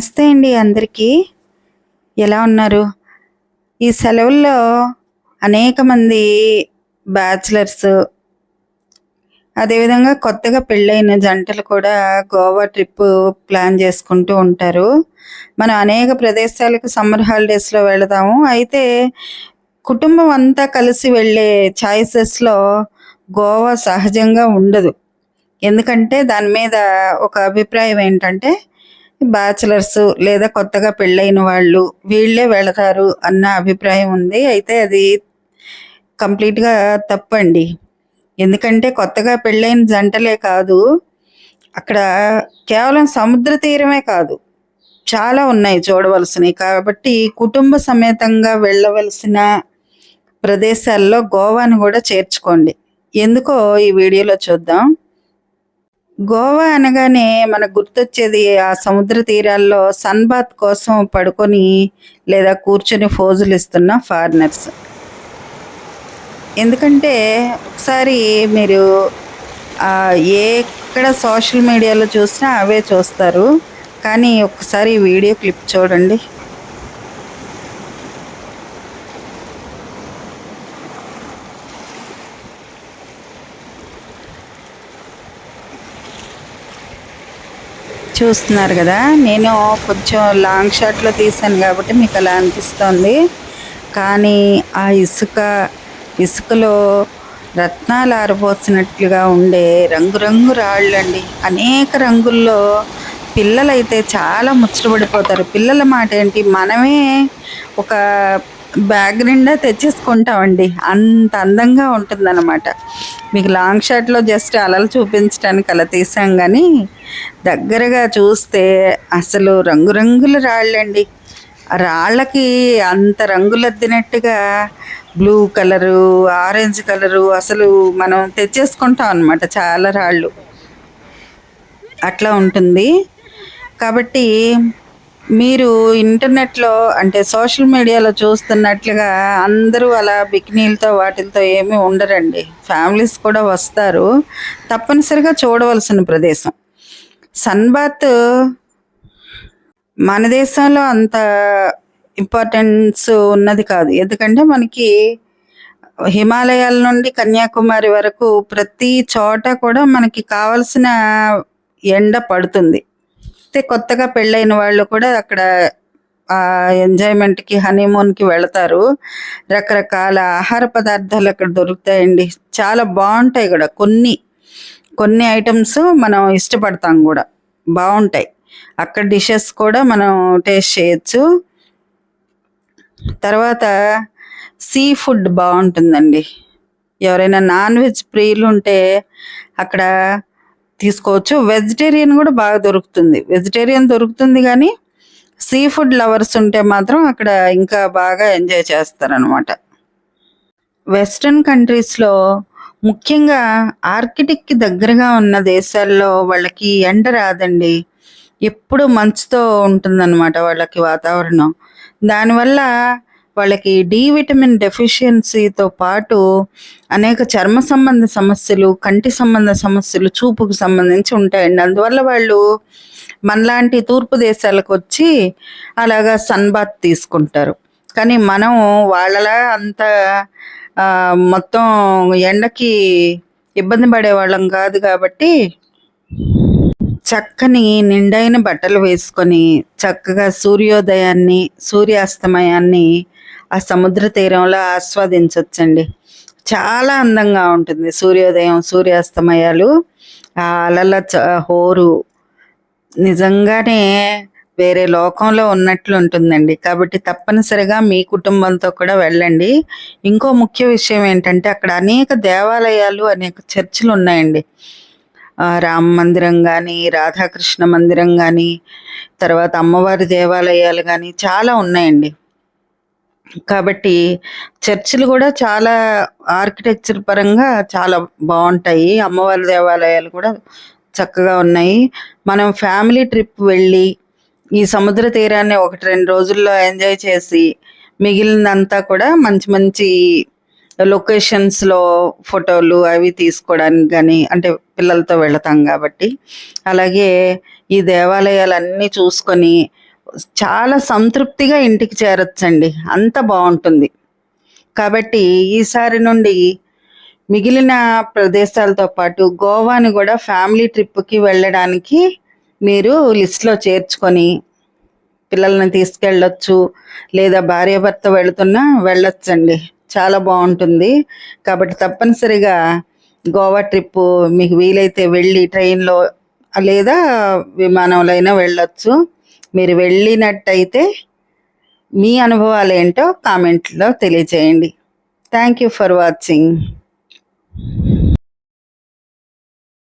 నమస్తే అండి అందరికీ. ఎలా ఉన్నారు? ఈ సెలవుల్లో అనేక మంది బ్యాచిలర్స్ అదేవిధంగా కొత్తగా పెళ్ళైన జంటలు కూడా గోవా ట్రిప్ ప్లాన్ చేసుకుంటూ ఉంటారు. మనం అనేక ప్రదేశాలకు సమ్మర్ హాలిడేస్లో వెళదాము అయితే కుటుంబం అంతా కలిసి వెళ్ళే ఛాయిసెస్లో గోవా సహజంగా ఉండదు. ఎందుకంటే దాని మీద ఒక అభిప్రాయం ఏంటంటే బ్యాచిలర్స్ లేదా కొత్తగా పెళ్ళైన వాళ్ళు వీళ్ళే వెళతారు అన్న అభిప్రాయం ఉంది. అయితే అది కంప్లీట్గా తప్పండి. ఎందుకంటే కొత్తగా పెళ్ళైన జంటలే కాదు అక్కడ కేవలం సముద్ర తీరమే కాదు చాలా ఉన్నాయి చూడవలసినవి. కాబట్టి కుటుంబ సమేతంగా వెళ్ళవలసిన ప్రదేశాల్లో గోవాను కూడా చేర్చుకోండి. ఎందుకో ఈ వీడియోలో చూద్దాం. గోవా అనగానే మనకు గుర్తొచ్చేది ఆ సముద్ర తీరాల్లో సన్ బాత్ కోసం పడుకొని లేదా కూర్చొని ఫోజులు ఇస్తున్న ఫారినర్స్. ఎందుకంటే ఒకసారి మీరు ఎక్కడ సోషల్ మీడియాలో చూసినా అవే చూస్తారు. కానీ ఒకసారి ఈ వీడియో క్లిప్ చూడండి. చూస్తున్నారు కదా నేను కొంచెం లాంగ్ షాట్లో తీసాను కాబట్టి మీకు అలా అనిపిస్తోంది. కానీ ఆ ఇసుక ఇసుకలో రత్నాలు ఆరబోసినట్లుగా ఉండే రంగురంగు రాళ్ళండి. అనేక రంగుల్లో పిల్లలైతే చాలా ముచ్చటపడిపోతారు. పిల్లల మాట ఏంటి? మనమే ఒక బ్యాగ్ నిండా తెచ్చేసుకుంటామండి. అంత అందంగా ఉంటుందన్నమాట. మీకు లాంగ్ షాట్లో జస్ట్ అలలు చూపించడానికి అలా తీసాం కానీ దగ్గరగా చూస్తే అసలు రంగురంగుల రాళ్ళండి. ఆ రాళ్ళకి అంత రంగులద్దినట్టుగా బ్లూ కలరు ఆరెంజ్ కలరు అసలు మనం తెచ్చేసుకుంటాం అనమాట చాలా రాళ్ళు. అట్లా ఉంటుంది. కాబట్టి మీరు ఇంటర్నెట్లో అంటే సోషల్ మీడియాలో చూస్తున్నట్లుగా అందరూ అలా బికినీలతో వాటిలతో ఏమీ ఉండరండి. ఫ్యామిలీస్ కూడా వస్తారు. తప్పనిసరిగా చూడవలసిన ప్రదేశం. సన్బాత్ మన దేశంలో అంత ఇంపార్టెన్స్ ఉన్నది కాదు. ఎందుకంటే మనకి హిమాలయాల నుండి కన్యాకుమారి వరకు ప్రతి చోట కూడా మనకి కావలసిన ఎండ పడుతుంది. అయితే కొత్తగా పెళ్ళైన వాళ్ళు కూడా అక్కడ ఆ ఎంజాయ్మెంట్కి హనీమూన్కి వెళతారు. రకరకాల ఆహార పదార్థాలు అక్కడ దొరుకుతాయండి. చాలా బాగుంటాయి కూడా. కొన్ని కొన్ని ఐటమ్స్ మనం ఇష్టపడతాం కూడా. బాగుంటాయి. అక్కడ డిషెస్ కూడా మనం టేస్ట్ చేయొచ్చు. తర్వాత సీ ఫుడ్ బాగుంటుందండి. ఎవరైనా నాన్ వెజ్ ప్రియులు ఉంటే అక్కడ తీసుకోవచ్చు. వెజిటేరియన్ కూడా బాగా దొరుకుతుంది. వెజిటేరియన్ దొరుకుతుంది కానీ సీ ఫుడ్ లవర్స్ ఉంటే మాత్రం అక్కడ ఇంకా బాగా ఎంజాయ్ చేస్తారనమాట వెస్ట్రన్ కంట్రీస్లో ముఖ్యంగా ఆర్కిటిక్కి దగ్గరగా ఉన్న దేశాల్లో వాళ్ళకి ఎండ రాదండి. ఎప్పుడు మంచుతో ఉంటుందన్నమాట వాళ్ళకి వాతావరణం. దానివల్ల వాళ్ళకి డి విటమిన్ డెఫిషియన్సీతో పాటు అనేక చర్మ సంబంధ సమస్యలు కంటి సంబంధ సమస్యలు చూపుకు సంబంధించి ఉంటాయండి. అందువల్ల వాళ్ళు మనలాంటి తూర్పు దేశాలకు వచ్చి అలాగా సన్బాత్ తీసుకుంటారు. కానీ మనం వాళ్ళలా అంత మొత్తం ఎండకి ఇబ్బంది పడే వాళ్ళం కాదు కాబట్టి చక్కని నిండైన బట్టలు వేసుకొని చక్కగా సూర్యోదయాన్ని సూర్యాస్తమయాన్ని ఆ సముద్ర తీరంలో ఆస్వాదించవచ్చండి చాలా అందంగా ఉంటుంది సూర్యోదయం సూర్యాస్తమయాలు. ఆ అలల చ- హోరు నిజంగానే వేరే లోకంలో ఉన్నట్లు ఉంటుందండి. కాబట్టి తప్పనిసరిగా మీ కుటుంబంతో కూడా వెళ్ళండి. ఇంకో ముఖ్య విషయం ఏంటంటే అక్కడ అనేక దేవాలయాలు అనేక చర్చిలు ఉన్నాయండి. రామ మందిరం కానీ రాధాకృష్ణ మందిరం కానీ తర్వాత అమ్మవారి దేవాలయాలు కానీ చాలా ఉన్నాయండి. కాబట్టి చర్చిలు కూడా చాలా ఆర్కిటెక్చర్ పరంగా చాలా బాగుంటాయి. అమ్మవారి దేవాలయాలు కూడా చక్కగా ఉన్నాయి. మనం ఫ్యామిలీ ట్రిప్ వెళ్ళి ఈ సముద్ర తీరాన్ని ఒకటి రెండు రోజుల్లో ఎంజాయ్ చేసి మిగిలినంతా కూడా మంచి మంచి లొకేషన్స్లో ఫోటోలు అవి తీసుకోవడానికి కానీ అంటే పిల్లలతో వెళతాం కాబట్టి అలాగే ఈ దేవాలయాలన్నీ చూసుకొని చాలా సంతృప్తిగా ఇంటికి చేరొచ్చండి. అంత బాగుంటుంది. కాబట్టి ఈసారి నుండి మిగిలిన ప్రదేశాలతో పాటు గోవాని కూడా ఫ్యామిలీ ట్రిప్కి వెళ్ళడానికి మీరు లిస్ట్లో చేర్చుకొని పిల్లల్ని తీసుకెళ్ళొచ్చు లేదా భార్యాభర్త వెళుతున్నా వెళ్ళొచ్చండి. చాలా బాగుంటుంది. కాబట్టి తప్పనిసరిగా గోవా ట్రిప్పు మీకు వీలైతే వెళ్ళి ట్రైన్లో లేదా విమానంలో అయినా వెళ్ళొచ్చు. మీరు వెళ్ళినట్టయితే మీ అనుభవాలు ఏంటో కామెంట్లో తెలియచేయండి. Thank you for watching